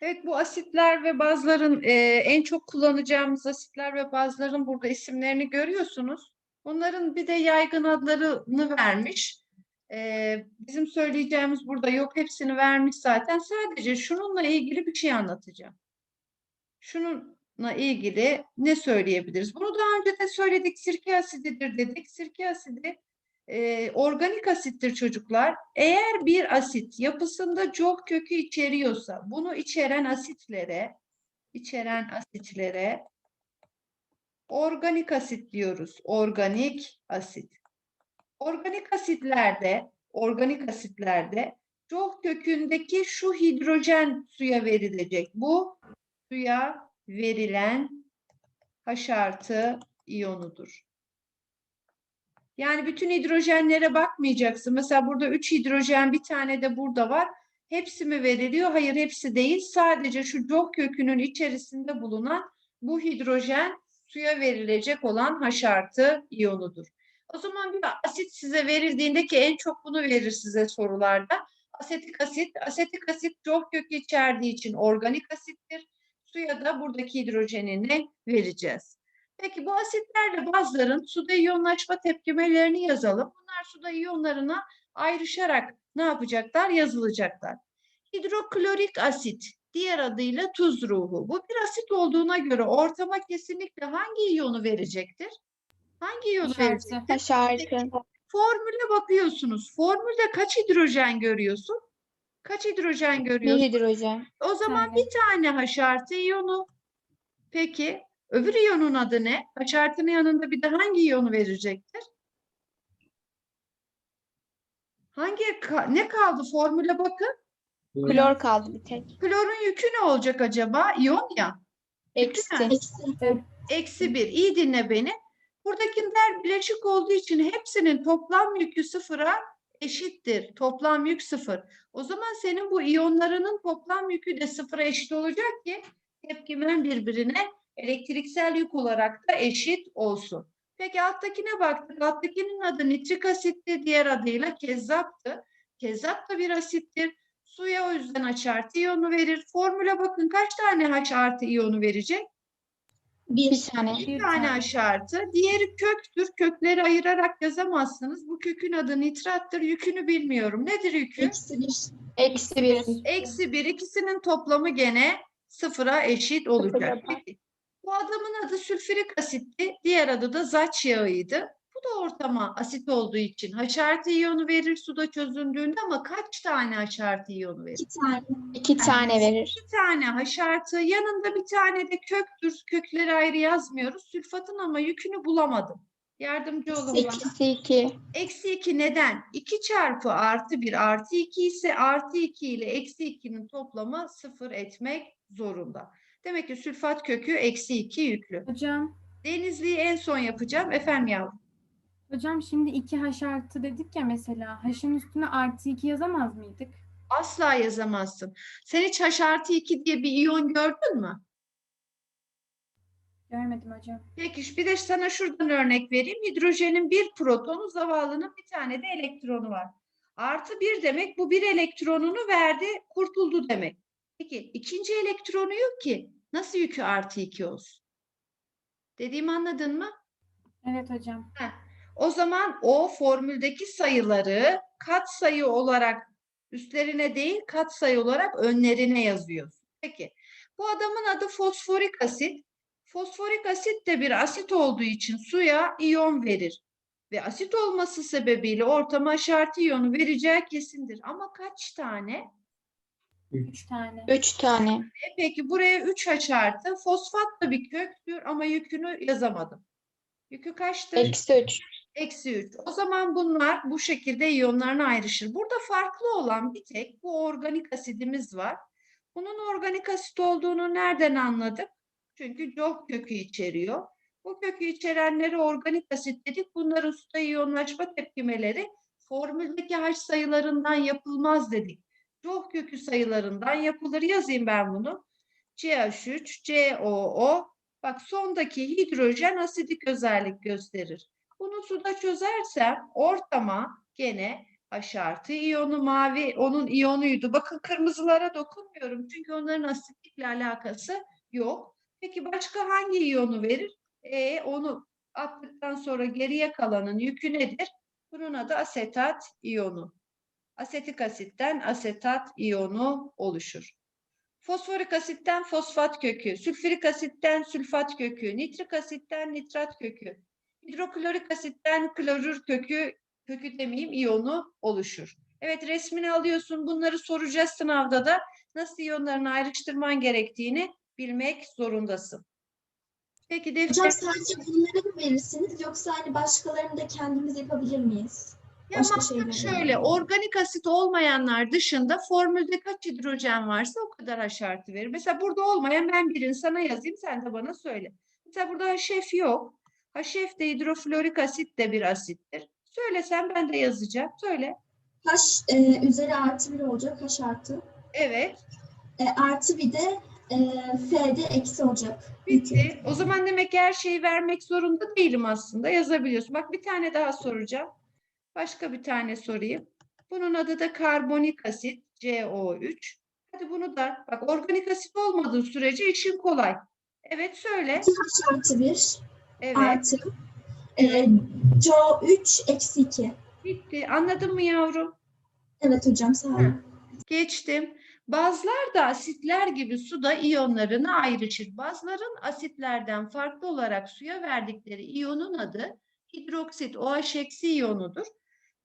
Evet bu asitler ve bazların e, en çok kullanacağımız asitler ve bazların burada isimlerini görüyorsunuz. Bunların bir de yaygın adlarını vermiş. E, bizim söyleyeceğimiz burada yok hepsini vermiş zaten. Sadece şununla ilgili bir şey anlatacağım. Şununla ilgili ne söyleyebiliriz? Bunu daha önce de söyledik. Sirke asididir dedik. Sirke asidi e, organik asittir çocuklar. Eğer bir asit yapısında çok kökü içeriyorsa bunu içeren asitlere içeren asitlere organik asit diyoruz. Organik asit. Organik asitlerde organik asitlerde çok kökündeki şu hidrojen suya verilecek. Bu suya verilen H artı iyonudur. Yani bütün hidrojenlere bakmayacaksın. Mesela burada 3 hidrojen bir tane de burada var. Hepsi mi veriliyor? Hayır hepsi değil. Sadece şu çok kökünün içerisinde bulunan bu hidrojen suya verilecek olan H artı iyonudur. O zaman bir asit size verildiğinde ki en çok bunu verir size sorularda. Asetik asit, asetik asit çok kök içerdiği için organik asittir. Suya da buradaki hidrojenini vereceğiz. Peki bu asitlerle bazıların suda iyonlaşma tepkimelerini yazalım. Bunlar suda iyonlarına ayrışarak ne yapacaklar? Yazılacaklar. Hidroklorik asit, diğer adıyla tuz ruhu. Bu bir asit olduğuna göre ortama kesinlikle hangi iyonu verecektir? Hangi iyonu verecektir? H artı. Formüle bakıyorsunuz. Formülde kaç hidrojen görüyorsun? Kaç hidrojen Bir görüyorsun? hidrojen. O zaman tane. bir tane H artı iyonu. Peki öbür iyonun adı ne? H artının yanında bir de hangi iyonu verecektir? Hangi ne kaldı formüle bakın. Klor kaldı bir tek. Klorun yükü ne olacak acaba? İyon ya. Eksi. Eksi bir. İyi dinle beni. Buradakiler bileşik olduğu için hepsinin toplam yükü sıfıra eşittir. Toplam yük sıfır. O zaman senin bu iyonlarının toplam yükü de sıfıra eşit olacak ki tepkimen birbirine elektriksel yük olarak da eşit olsun. Peki alttakine baktık. Alttakinin adı nitrik asitti. Diğer adıyla kezzaptı. Kezzap da bir asittir. Suya o yüzden H artı iyonu verir. Formüle bakın kaç tane H artı iyonu verecek? Bir tane. Bir tane. H artı. Diğeri köktür. Kökleri ayırarak yazamazsınız. Bu kökün adı nitrattır. Yükünü bilmiyorum. Nedir yükü? Eksi bir. Eksi bir. Eksi bir. İkisinin toplamı gene sıfıra eşit olacak. Peki. Bu adamın adı sülfürik asitti. Diğer adı da zaç yağıydı. Bu da ortama asit olduğu için H artı iyonu verir suda çözündüğünde ama kaç tane H artı iyonu verir? İki tane. İki tane verir. Bir tane H artı yanında bir tane de köktür. Kökleri ayrı yazmıyoruz. Sülfatın ama yükünü bulamadım. Yardımcı olun bana. Eksi iki. Eksi 2 neden? 2 çarpı artı 1 artı 2 ise artı 2 ile eksi 2'nin toplamı sıfır etmek zorunda. Demek ki sülfat kökü eksi 2 yüklü. Hocam, Denizli'yi en son yapacağım. Efendim yavrum. hocam şimdi 2H artı dedik ya mesela. H'ın üstüne artı 2 yazamaz mıydık? Asla yazamazsın. Sen hiç H artı 2 diye bir iyon gördün mü? Görmedim hocam. Peki bir de sana şuradan örnek vereyim. Hidrojenin bir protonu, zavallının bir tane de elektronu var. Artı bir demek bu bir elektronunu verdi, kurtuldu demek. Peki ikinci elektronu yok ki. Nasıl yükü artı iki olsun? Dediğimi anladın mı? Evet hocam. O zaman o formüldeki sayıları kat sayı olarak üstlerine değil kat sayı olarak önlerine yazıyorsun. Peki bu adamın adı fosforik asit. Fosforik asit de bir asit olduğu için suya iyon verir. Ve asit olması sebebiyle ortama H artı iyonu vereceği kesindir. Ama kaç tane? 3 tane. Üç tane. E peki buraya 3 H artı. Fosfat da bir köktür ama yükünü yazamadım. Yükü kaçtır? Eksi üç. Eksi 3. O zaman bunlar bu şekilde iyonlarına ayrışır. Burada farklı olan bir tek bu organik asidimiz var. Bunun organik asit olduğunu nereden anladık? Çünkü çok kökü içeriyor. Bu kökü içerenleri organik asit dedik. Bunların suda iyonlaşma tepkimeleri formüldeki H sayılarından yapılmaz dedik. Çok kökü sayılarından yapılır. Yazayım ben bunu. CH3, COO. Bak sondaki hidrojen asidik özellik gösterir. Bunu suda çözersem ortama gene H artı iyonu mavi onun iyonuydu. Bakın kırmızılara dokunmuyorum çünkü onların asitlikle alakası yok. Peki başka hangi iyonu verir? E onu attıktan sonra geriye kalanın yükü nedir? Bunun adı asetat iyonu. Asetik asitten asetat iyonu oluşur. Fosforik asitten fosfat kökü, sülfürik asitten sülfat kökü, nitrik asitten nitrat kökü, hidroklorik asitten klorür kökü, kökü demeyeyim iyonu oluşur. Evet resmini alıyorsun. Bunları soracağız sınavda da. Nasıl iyonlarını ayrıştırman gerektiğini bilmek zorundasın. Peki defter. Hocam sadece bunları mı verirsiniz yoksa hani başkalarını da kendimiz yapabilir miyiz? Ya Başka şeyler şöyle, yani. organik asit olmayanlar dışında formülde kaç hidrojen varsa o kadar H artı verir. Mesela burada olmayan ben birini sana yazayım, sen de bana söyle. Mesela burada HF yok. HF de hidroflorik asit de bir asittir. Söylesen ben de yazacağım. Söyle. H e, üzeri artı bir olacak. H artı. Evet, E, artı bir de e, F'de eksi olacak. bitti. O zaman demek ki her şeyi vermek zorunda değilim aslında. Yazabiliyorsun. Bak bir tane daha soracağım. Başka bir tane sorayım. Bunun adı da karbonik asit CO3. Hadi bunu da bak organik asit olmadığı sürece işin kolay. Evet söyle. 2 H artı 1 Evet artı e, CO3 eksi 2. bitti. Anladın mı yavrum? Evet hocam sağ olun. Geçtim. Bazılar da asitler gibi suda iyonlarını ayrışır. Bazıların asitlerden farklı olarak suya verdikleri iyonun adı hidroksit OH eksi iyonudur.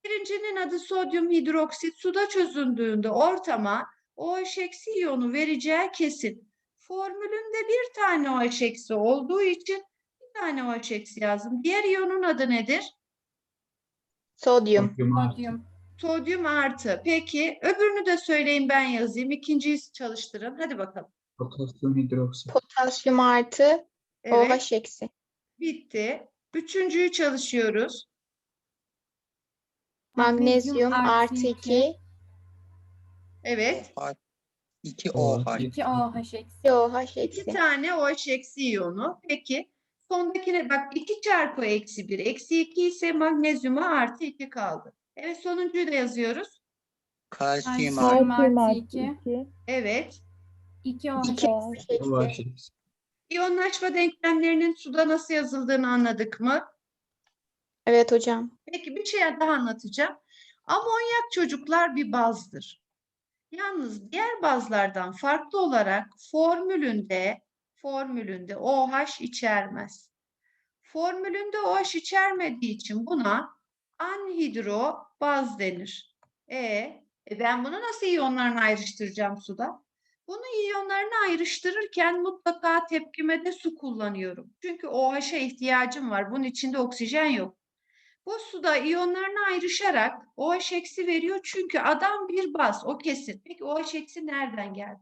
Birincinin adı sodyum hidroksit suda çözündüğünde ortama OH eksi iyonu vereceği kesin. Formülünde bir tane OH eksi olduğu için bir tane OH eksi yazdım. Diğer iyonun adı nedir? Sodyum. Sodyum. Sodyum artı. Peki öbürünü de söyleyin ben yazayım. İkinciyi çalıştırın. Hadi bakalım. Potasyum hidroksit. Potasyum artı Evet. OH eksi. Bitti. Üçüncüyü çalışıyoruz. Magnezyum artı 2 Evet. 2 OH. 2 OH eksi. OH İki eksi. tane OH eksi iyonu. Peki. Sondakine bak 2 çarpı eksi 1. Eksi 2 ise magnezyuma artı 2 kaldı. Evet sonuncuyu da yazıyoruz. Kalsiyum Kalsiyum artı. artı 2. Evet. 2 OH İki eksi. Eksi. eksi. İyonlaşma denklemlerinin suda nasıl yazıldığını anladık mı? Evet hocam. Peki bir şey daha anlatacağım. Amonyak çocuklar bir bazdır. Yalnız diğer bazlardan farklı olarak formülünde formülünde OH içermez. Formülünde OH içermediği için buna anhidro baz denir. E, e ben bunu nasıl iyonlarını ayrıştıracağım suda? Bunu iyonlarını ayrıştırırken mutlaka tepkimede su kullanıyorum. Çünkü OH'a ihtiyacım var. Bunun içinde oksijen yok. Bu suda iyonlarına ayrışarak OH eksi veriyor çünkü adam bir baz o kesin. Peki OH eksi nereden geldi?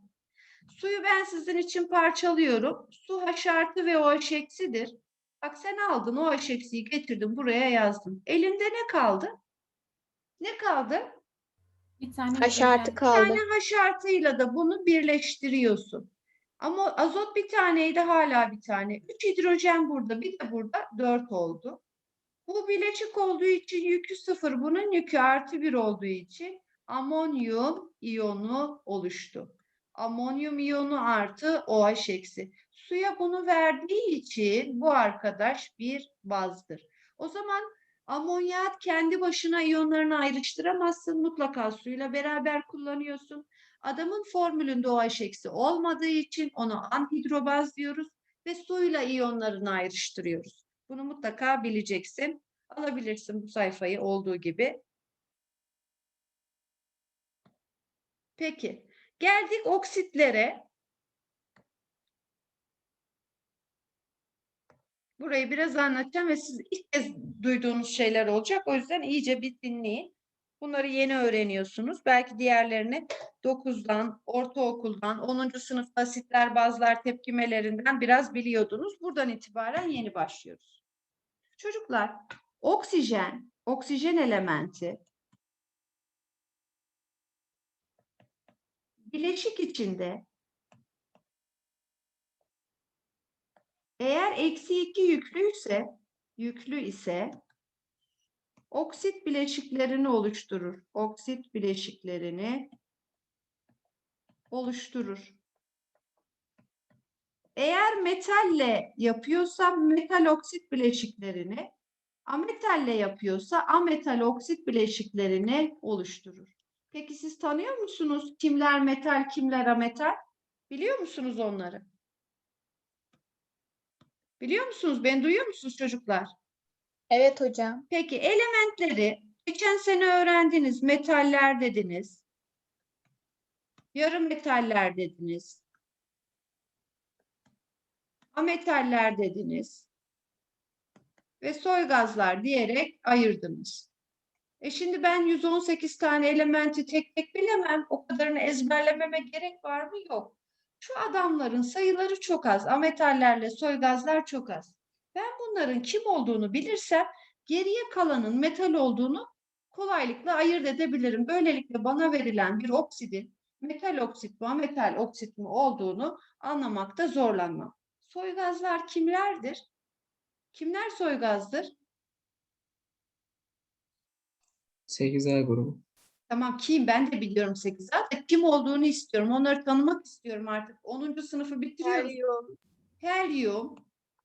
Suyu ben sizin için parçalıyorum. Su H artı ve OH eksidir. Bak sen aldın OH eksiyi getirdin buraya yazdın. Elinde ne kaldı? Ne kaldı? Bir tane H artı Bir kaldı. tane H artıyla da bunu birleştiriyorsun. Ama azot bir taneydi hala bir tane. Üç hidrojen burada bir de burada dört oldu. Bu bileşik olduğu için yükü sıfır. Bunun yükü artı bir olduğu için amonyum iyonu oluştu. Amonyum iyonu artı OH eksi. Suya bunu verdiği için bu arkadaş bir bazdır. O zaman amonyat kendi başına iyonlarını ayrıştıramazsın. Mutlaka suyla beraber kullanıyorsun. Adamın formülünde OH eksi olmadığı için onu anhidrobaz diyoruz ve suyla iyonlarını ayrıştırıyoruz. Bunu mutlaka bileceksin. Alabilirsin bu sayfayı olduğu gibi. Peki. Geldik oksitlere. Burayı biraz anlatacağım ve siz ilk kez duyduğunuz şeyler olacak. O yüzden iyice bir dinleyin. Bunları yeni öğreniyorsunuz. Belki diğerlerini 9'dan, ortaokuldan, 10. sınıf asitler, bazılar tepkimelerinden biraz biliyordunuz. Buradan itibaren yeni başlıyoruz. Çocuklar, oksijen, oksijen elementi bileşik içinde eğer eksi 2 yüklüyse, yüklü ise oksit bileşiklerini oluşturur. Oksit bileşiklerini oluşturur. Eğer metalle yapıyorsa metal oksit bileşiklerini, ametalle yapıyorsa ametal oksit bileşiklerini oluşturur. Peki siz tanıyor musunuz kimler metal, kimler ametal? Biliyor musunuz onları? Biliyor musunuz? Ben duyuyor musunuz çocuklar? Evet hocam. Peki elementleri geçen sene öğrendiniz. Metaller dediniz. Yarı metaller dediniz. Ametaller dediniz. Ve soy gazlar diyerek ayırdınız. E şimdi ben 118 tane elementi tek tek bilemem. O kadarını ezberlememe gerek var mı? Yok. Şu adamların sayıları çok az. Ametallerle soy gazlar çok az. Ben bunların kim olduğunu bilirsem geriye kalanın metal olduğunu kolaylıkla ayırt edebilirim. Böylelikle bana verilen bir oksidin metal oksit mi, ametal oksit mi olduğunu anlamakta zorlanmam. Soygazlar kimlerdir? Kimler soygazdır? 8A grubu. Tamam kim? Ben de biliyorum 8 zaten kim olduğunu istiyorum. Onları tanımak istiyorum artık. 10. sınıfı bitiriyoruz. Helyum, Helyum,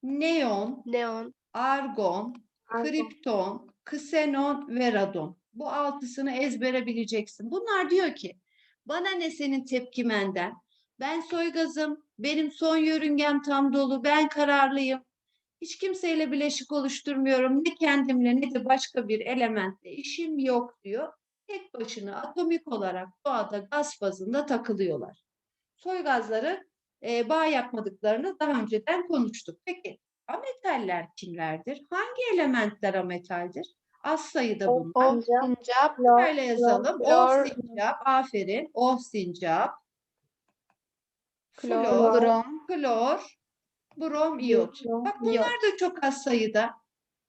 neon, neon, argon, kripton, ksenon ve radon. Bu altısını ezbere bileceksin. Bunlar diyor ki bana ne senin tepkimenden? Ben soygazım, benim son yörüngem tam dolu, ben kararlıyım. Hiç kimseyle bileşik oluşturmuyorum. Ne kendimle ne de başka bir elementle işim yok diyor. Tek başına atomik olarak doğada gaz fazında takılıyorlar. Soygazları e, bağ yapmadıklarını daha önceden konuştuk. Peki Ametaller kimlerdir? Hangi elementler ametaldir? Az sayıda bunlar. Sincap, Şöyle yazalım. Oh sincap. Aferin. Oh sincap. Klor, brom, klor, brom, iyot. Bak bunlar da çok az sayıda.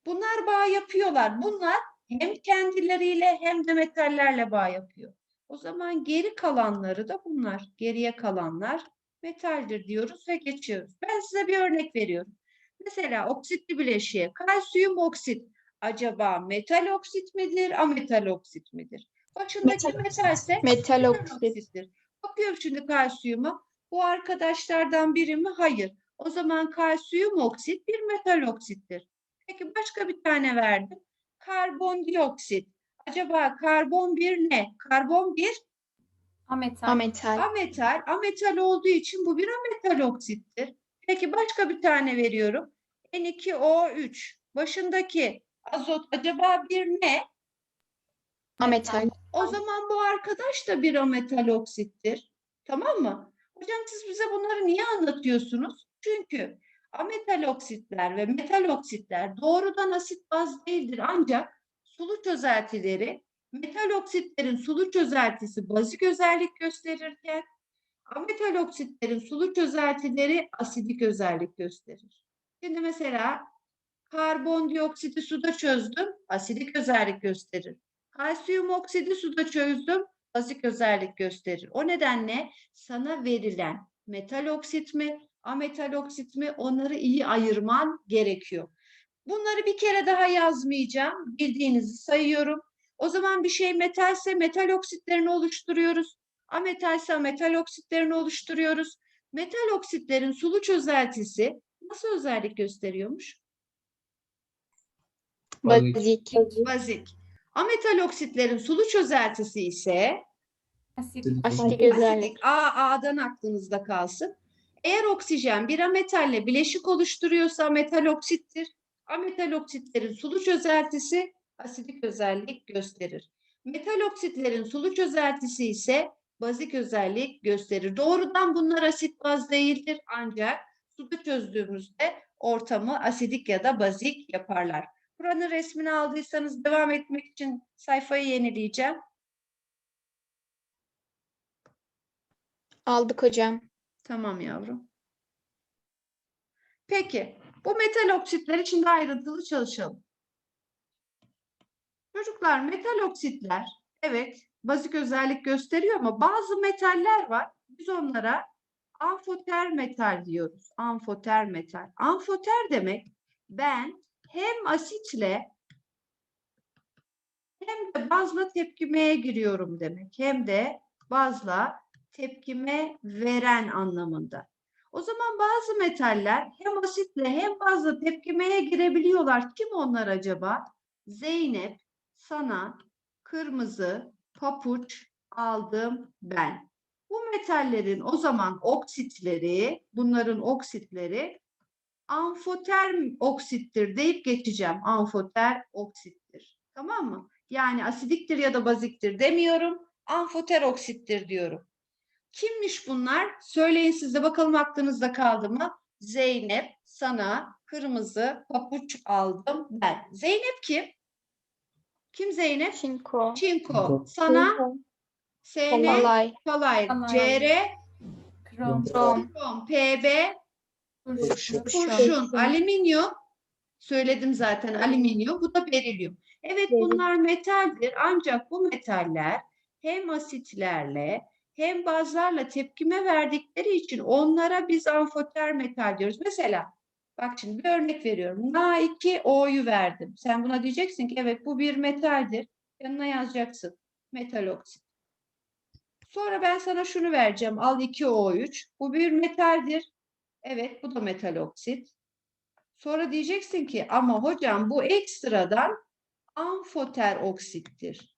Bunlar bağ yapıyorlar. Bunlar hem kendileriyle hem de metallerle bağ yapıyor. O zaman geri kalanları da bunlar. Geriye kalanlar metaldir diyoruz ve geçiyoruz. Ben size bir örnek veriyorum. Mesela oksitli bileşiğe kalsiyum oksit acaba metal oksit midir, ametal oksit midir? Başındaki Metal metalse metal metal oksit. oksittir. Bakıyorum şimdi kalsiyuma. Bu arkadaşlardan biri mi? Hayır. O zaman kalsiyum oksit bir metal oksittir. Peki başka bir tane verdim. Karbondioksit. Acaba karbon bir ne? Karbon bir Ametal. ametal, ametal. Ametal olduğu için bu bir ametal oksittir. Peki başka bir tane veriyorum. N2O3. Başındaki azot acaba bir ne? ametal, O zaman bu arkadaş da bir ametal oksittir. Tamam mı? Hocam siz bize bunları niye anlatıyorsunuz? Çünkü ametal oksitler ve metal oksitler doğrudan asit baz değildir ancak sulu çözeltileri metal oksitlerin sulu çözeltisi bazik özellik gösterirken ametal oksitlerin sulu çözeltileri asidik özellik gösterir. Şimdi mesela karbondioksiti suda çözdüm, asidik özellik gösterir. Kalsiyum oksidi suda çözdüm, bazik özellik gösterir. O nedenle sana verilen metal oksit mi, ametal oksit mi onları iyi ayırman gerekiyor. Bunları bir kere daha yazmayacağım. Bildiğinizi sayıyorum. O zaman bir şey metalse metal oksitlerini oluşturuyoruz. Ametalse ametal oksitlerini oluşturuyoruz. Metal oksitlerin sulu çözeltisi nasıl özellik gösteriyormuş? bazik, Bazik. Ametal oksitlerin sulu çözeltisi ise Asit. asitik özellik, Asitik. A, A'dan aklınızda kalsın. Eğer oksijen bir ametalle bileşik oluşturuyorsa metal oksittir. Ametal oksitlerin sulu çözeltisi asidik özellik gösterir. Metal oksitlerin sulu çözeltisi ise bazik özellik gösterir. Doğrudan bunlar asit baz değildir ancak suda çözdüğümüzde ortamı asidik ya da bazik yaparlar. Buranın resmini aldıysanız devam etmek için sayfayı yenileyeceğim. Aldık hocam. Tamam yavrum. Peki, bu metal oksitler için de ayrıntılı çalışalım. Çocuklar metal oksitler evet bazik özellik gösteriyor ama bazı metaller var. Biz onlara amfoter metal diyoruz. Amfoter metal. Amfoter demek ben hem asitle hem de bazla tepkimeye giriyorum demek. Hem de bazla tepkime veren anlamında. O zaman bazı metaller hem asitle hem bazla tepkimeye girebiliyorlar. Kim onlar acaba? Zeynep, sana, kırmızı, papuç aldım ben. Bu metallerin o zaman oksitleri, bunların oksitleri amfoter oksittir deyip geçeceğim. Amfoter oksittir. Tamam mı? Yani asidiktir ya da baziktir demiyorum. Amfoter oksittir diyorum. Kimmiş bunlar? Söyleyin siz de bakalım aklınızda kaldı mı? Zeynep, sana kırmızı papuç aldım ben. Zeynep kim? Kim Zeynep? Çinko. Çinko. Sana SN Kolay. kolay. CR Krom. Krom. krom. PB Kurşun. kurşun. Alüminyum. Söyledim zaten alüminyum. Bu da berilyum. Evet bunlar metaldir. Ancak bu metaller hem asitlerle hem bazlarla tepkime verdikleri için onlara biz amfoter metal diyoruz. Mesela bak şimdi bir örnek veriyorum. Na2O'yu verdim. Sen buna diyeceksin ki evet bu bir metaldir. Yanına yazacaksın. Metal oksit. Sonra ben sana şunu vereceğim. Al 2O3. Bu bir metaldir. Evet bu da metal oksit. Sonra diyeceksin ki ama hocam bu ekstradan amfoter oksittir.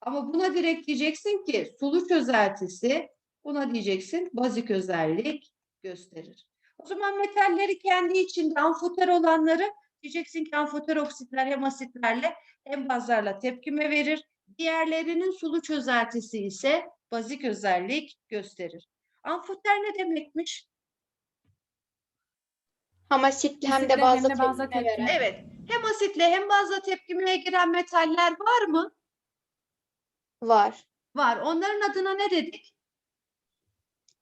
Ama buna direkt diyeceksin ki sulu çözeltisi buna diyeceksin bazik özellik gösterir. O zaman metalleri kendi içinde amfoter olanları diyeceksin ki amfoter oksitler hem asitlerle hem bazlarla tepkime verir. Diğerlerinin sulu çözeltisi ise bazik özellik gösterir. Amfoter ne demekmiş? Hem asitli hem de tepkime tepkime. veren. Evet. Hem asitle hem bazla tepkimeye giren metaller var mı? Var. Var. Onların adına ne dedik?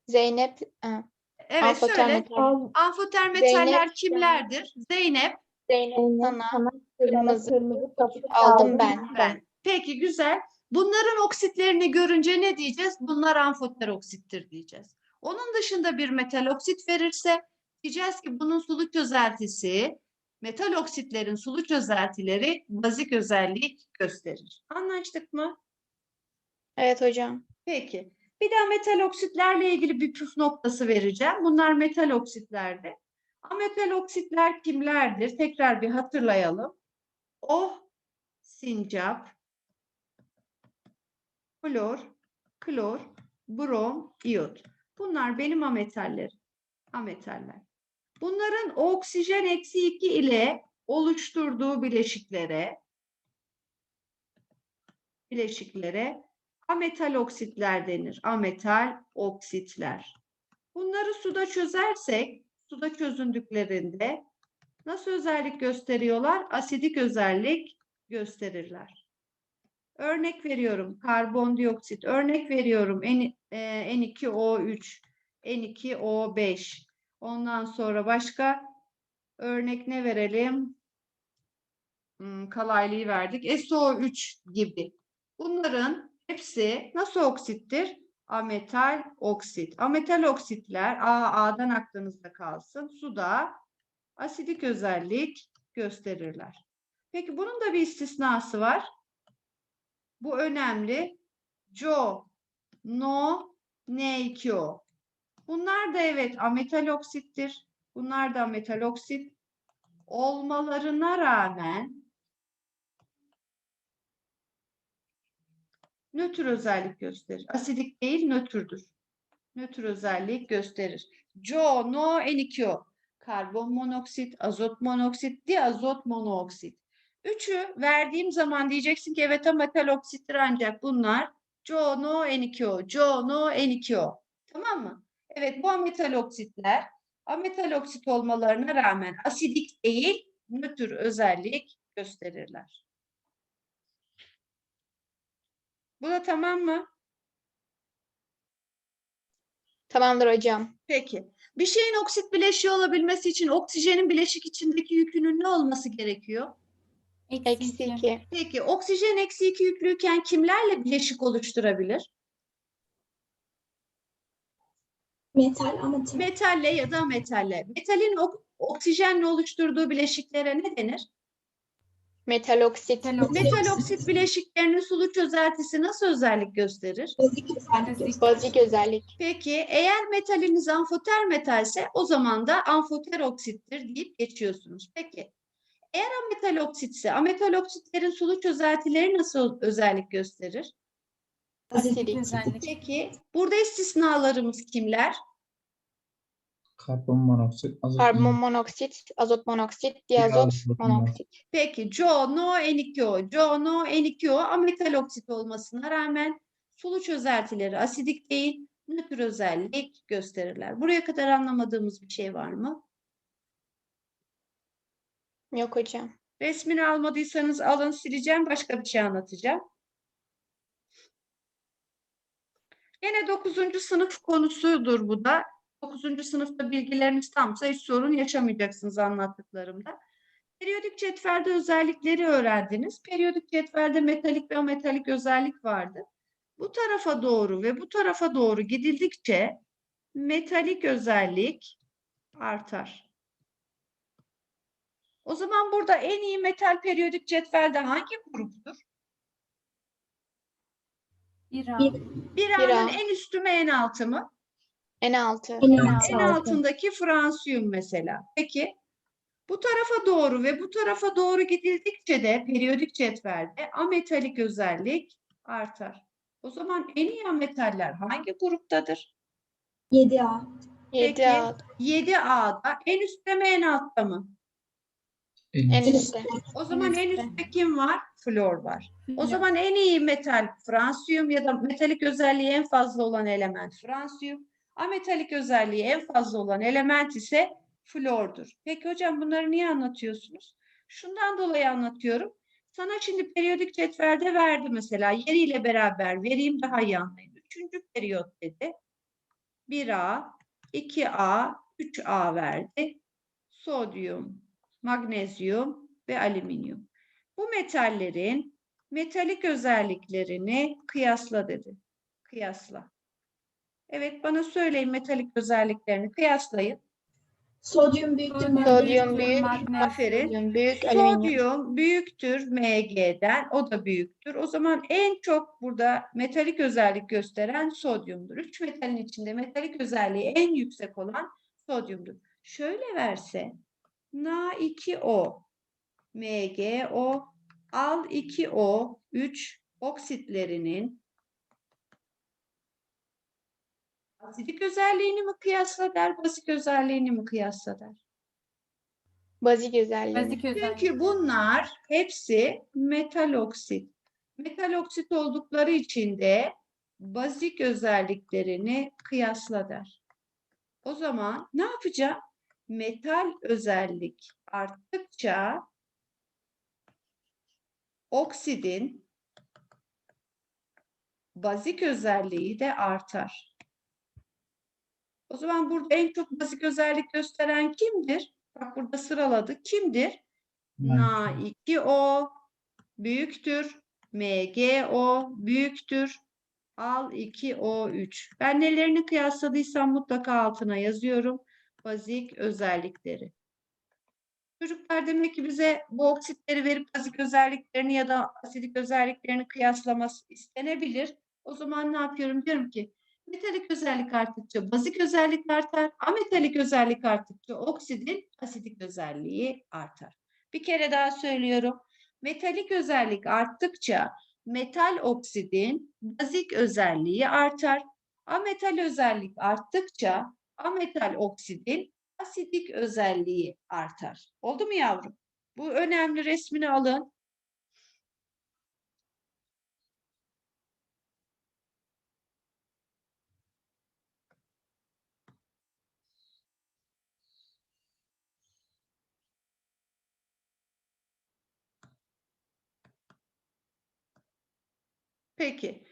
Zeynep. ha, Evet amfoter söyle. metal. Amfoter metaller Zeynep, kimlerdir? Zeynep, Zeynep sana. Kırmızı. kırmızı papuç Aldım ben. ben. Peki güzel. Bunların oksitlerini görünce ne diyeceğiz? Bunlar amfoter oksittir diyeceğiz. Onun dışında bir metal oksit verirse diyeceğiz ki bunun sulu çözeltisi, metal oksitlerin sulu çözeltileri bazik özellik gösterir. Anlaştık mı? Evet hocam. Peki. Bir daha metal oksitlerle ilgili bir püf noktası vereceğim. Bunlar metal oksitlerde. Ametal oksitler kimlerdir? Tekrar bir hatırlayalım. Oh, sincap, flor, klor, brom, iyot. Bunlar benim ametallerim. Ametaller. Bunların oksijen eksi 2 ile oluşturduğu bileşiklere bileşiklere ametal oksitler denir. Ametal oksitler. Bunları suda çözersek, suda çözündüklerinde nasıl özellik gösteriyorlar? Asidik özellik gösterirler. Örnek veriyorum karbondioksit. Örnek veriyorum N, e, N2O3, N2O5. Ondan sonra başka örnek ne verelim? Hmm, kalaylıyı verdik. SO3 gibi. Bunların hepsi nasıl oksittir? Ametal oksit. Ametal oksitler A, A'dan aklınızda kalsın. Suda asidik özellik gösterirler. Peki bunun da bir istisnası var. Bu önemli. CO, NO, N2O. Bunlar da evet ametal oksittir. Bunlar da ametal oksit olmalarına rağmen nötr özellik gösterir. Asidik değil, nötrdür. Nötr özellik gösterir. CO, NO, N2O. Karbon monoksit, azot monoksit, diazot monoksit. Üçü verdiğim zaman diyeceksin ki evet ametal oksittir ancak bunlar CO, NO, N2O, CO, NO, N2O. Tamam mı? Evet bu ametal oksitler ametal oksit olmalarına rağmen asidik değil, nötr özellik gösterirler. Bu da tamam mı? Tamamdır hocam. Peki. Bir şeyin oksit bileşiği olabilmesi için oksijenin bileşik içindeki yükünün ne olması gerekiyor? Eksi Eksi iki. 2. Peki oksijen eksi iki yüklüyken kimlerle bileşik oluşturabilir? Metal, ametal. Metalle ya da metalle. Metalin ok- oksijenle oluşturduğu bileşiklere ne denir? Metal oksit. Metal oksit. Metal oksit bileşiklerinin sulu çözeltisi nasıl özellik gösterir? Bazik özellik Bazik. Bazik özellik. Peki eğer metaliniz amfoter metalse o zaman da amfoter oksittir deyip geçiyorsunuz. Peki eğer ametal oksitse ametal oksitlerin sulu çözeltileri nasıl özellik gösterir? Asidik. Özellik. Peki burada istisnalarımız kimler? Karbon monoksit, azot Karbon monoksit, azot monoksit, diazot Diazot monoksit. Peki CO, NO, N2O, CO, NO, N2O ametal oksit olmasına rağmen sulu çözeltileri asidik değil, nötr özellik gösterirler. Buraya kadar anlamadığımız bir şey var mı? Yok hocam. Resmini almadıysanız alın sileceğim başka bir şey anlatacağım. Yine 9. sınıf konusudur bu da. 9. sınıfta bilgileriniz tamsa hiç sorun yaşamayacaksınız anlattıklarımda. Periyodik cetvelde özellikleri öğrendiniz. Periyodik cetvelde metalik ve ametalik özellik vardı. Bu tarafa doğru ve bu tarafa doğru gidildikçe metalik özellik artar. O zaman burada en iyi metal periyodik cetvelde hangi gruptur? Bir- Bir Bira. A'nın en üstü mü en altı mı? En altı. En En altı. altındaki fransiyum mesela. Peki bu tarafa doğru ve bu tarafa doğru gidildikçe de periyodik cetvelde ametalik özellik artar. O zaman en iyi ametaller hangi gruptadır? 7A. Yedi Peki. A. 7A'da en üstte mi en altta mı? en En üst. üstte. O zaman en üstte. üstte kim var? Flor var. O Flor. zaman en iyi metal fransiyum ya da metalik özelliği en fazla olan element fransiyum. Ametalik özelliği en fazla olan element ise flordur. Peki hocam bunları niye anlatıyorsunuz? Şundan dolayı anlatıyorum. Sana şimdi periyodik cetvelde verdi mesela. Yeriyle beraber vereyim daha iyi anlayın. Üçüncü periyot dedi. 1A, 2A, 3A verdi. Sodyum, magnezyum ve alüminyum. Bu metallerin metalik özelliklerini kıyasla dedi. Kıyasla. Evet bana söyleyin metalik özelliklerini kıyaslayın. Sodyum büyüktür. Sodyum büyük. Aferin. Sodyum büyük, alüminyum. Sodyum büyüktür Mg'den, o da büyüktür. O zaman en çok burada metalik özellik gösteren sodyumdur. Üç metalin içinde metalik özelliği en yüksek olan sodyumdur. Şöyle verse Na2O, MgO, al 2O, 3 oksitlerinin asidik özelliğini mi kıyasla der, bazik özelliğini mi kıyasla der? Bazik özelliği. Bazik özellik. Çünkü bunlar hepsi metal oksit. Metal oksit oldukları için de bazik özelliklerini kıyasla der. O zaman ne yapacağım? Metal özellik arttıkça oksidin bazik özelliği de artar. O zaman burada en çok bazik özellik gösteren kimdir? Bak burada sıraladık. Kimdir? Na2O büyüktür. MgO büyüktür. Al 2O3. Ben nelerini kıyasladıysam mutlaka altına yazıyorum. Bazik özellikleri. Çocuklar demek ki bize bu oksitleri verip bazik özelliklerini ya da asidik özelliklerini kıyaslaması istenebilir. O zaman ne yapıyorum? Diyorum ki metalik özellik arttıkça bazik özellik artar. Ametalik özellik arttıkça oksidin asidik özelliği artar. Bir kere daha söylüyorum. Metalik özellik arttıkça metal oksidin bazik özelliği artar. Ametal özellik arttıkça ametal oksidin asidik özelliği artar. Oldu mu yavrum? Bu önemli resmini alın. Peki.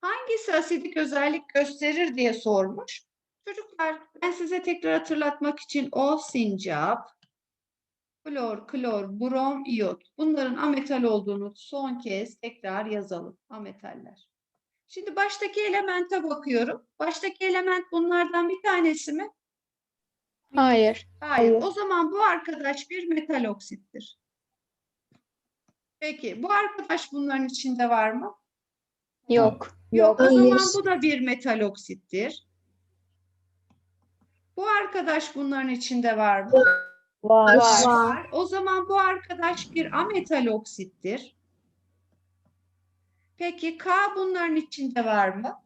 Hangisi asidik özellik gösterir diye sormuş. Çocuklar ben size tekrar hatırlatmak için o sincap, klor, klor, brom, iyot. Bunların ametal olduğunu son kez tekrar yazalım. Ametaller. Şimdi baştaki elemente bakıyorum. Baştaki element bunlardan bir tanesi mi? Hayır. Hayır. Hayır. O zaman bu arkadaş bir metal oksittir. Peki bu arkadaş bunların içinde var mı? Yok. Yok. O zaman bu da bir metal oksittir. Bu arkadaş bunların içinde var mı? Var. Var. O zaman bu arkadaş bir ametal oksittir. Peki K bunların içinde var mı?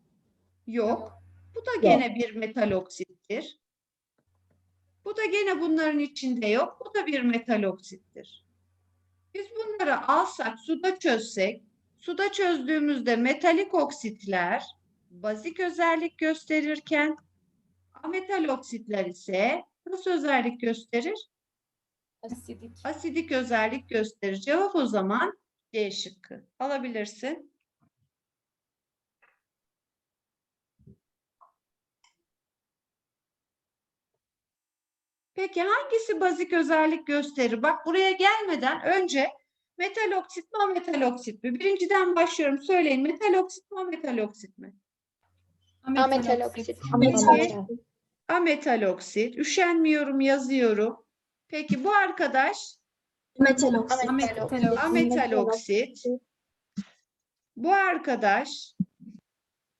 Yok. Bu da gene bir metal oksittir. Bu da gene bunların içinde yok. Bu da bir metal oksittir. Biz bunları alsak, suda çözsek, suda çözdüğümüzde metalik oksitler bazik özellik gösterirken ametal oksitler ise nasıl özellik gösterir? Asidik. asidik özellik gösterir. Cevap o zaman D şıkkı. Alabilirsin. Peki hangisi bazik özellik gösterir? Bak buraya gelmeden önce metal oksit mi ametal oksit mi? Birinciden başlıyorum. Söyleyin metal oksit mi ametal oksit mi? Ametal oksit. Peki, ametal oksit. Üşenmiyorum yazıyorum. Peki bu arkadaş Metal oksit. ametal oksit. Bu arkadaş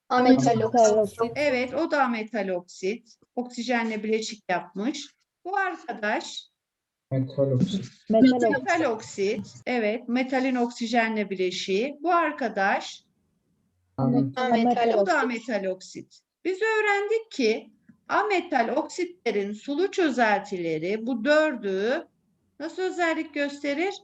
Ametal oksit. evet o da ametal oksit. Oksijenle bileşik yapmış. Bu arkadaş Metal oksit. metal oksit. Evet metalin oksijenle bileşiği. Bu arkadaş Ametal o da ametal oksit. Biz öğrendik ki ametal oksitlerin sulu çözeltileri bu dördü nasıl özellik gösterir?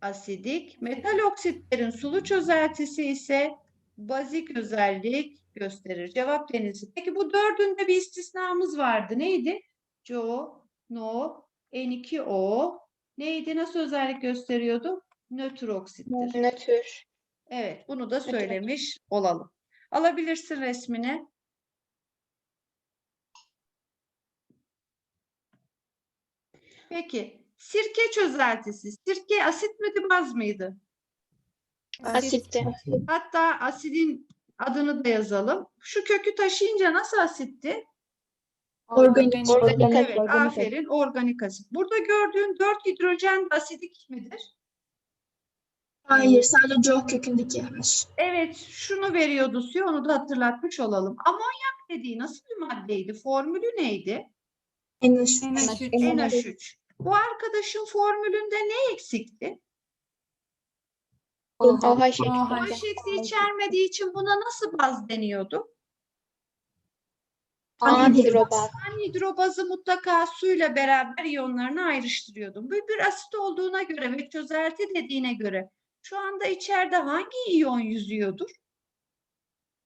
Asidik. Metal oksitlerin sulu çözeltisi ise bazik özellik gösterir. Cevap denizi. Peki bu dördünde bir istisnamız vardı. Neydi? CO, NO, N2O. Neydi? Nasıl özellik gösteriyordu? Nötr oksittir. Nötr. Evet, bunu da söylemiş olalım. Alabilirsin resmini. Peki, sirke çözeltisi. Sirke asit miydi, baz mıydı? Asitti. Hatta asidin adını da yazalım. Şu kökü taşıyınca nasıl asitti? Organik. Organik Evet, asit. aferin, organik asit. Burada gördüğün dört hidrojen asidik midir? Hayır, sadece C kökündeki H. Evet, şunu veriyordu suya, onu da hatırlatmış olalım. Amonyak dediği nasıl bir maddeydi? Formülü neydi? NH. NH3. NH3. Bu arkadaşın formülünde ne eksikti? OH. OH. OH eksi içermediği için buna nasıl baz deniyordu? Anhidrobaz. Anhidrobazı mutlaka suyla beraber iyonlarını ayrıştırıyordum. Bu bir asit olduğuna göre ve çözelti dediğine göre şu anda içeride hangi iyon yüzüyordur?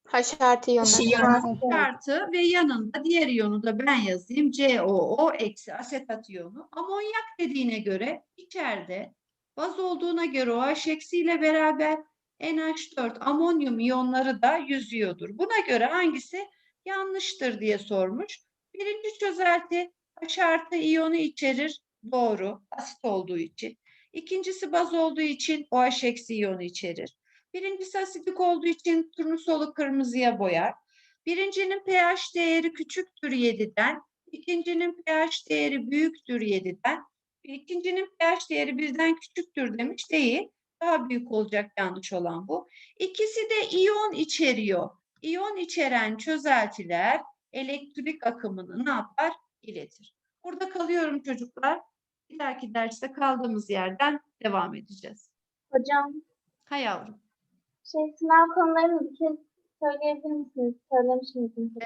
H artı iyonu. Yani. Artı ve yanında diğer iyonu da ben yazayım. COO eksi asetat iyonu. Amonyak dediğine göre içeride baz olduğuna göre OH eksiyle beraber NH4 amonyum iyonları da yüzüyordur. Buna göre hangisi yanlıştır diye sormuş. Birinci çözelti H iyonu içerir. Doğru. Asit olduğu için. İkincisi baz olduğu için OH eksi iyonu içerir. Birincisi asidik olduğu için turnusolu kırmızıya boyar. Birincinin pH değeri küçüktür 7'den, ikincinin pH değeri büyüktür 7'den, ikincinin pH değeri birden küçüktür demiş değil. Daha büyük olacak yanlış olan bu. İkisi de iyon içeriyor. İyon içeren çözeltiler elektrik akımını ne yapar? İletir. Burada kalıyorum çocuklar. Bir dahaki derste kaldığımız yerden devam edeceğiz. Hocam, Ha yavrum. şey sınav konularını bir kez söyleyebilir misiniz? Söylemiş miydiniz?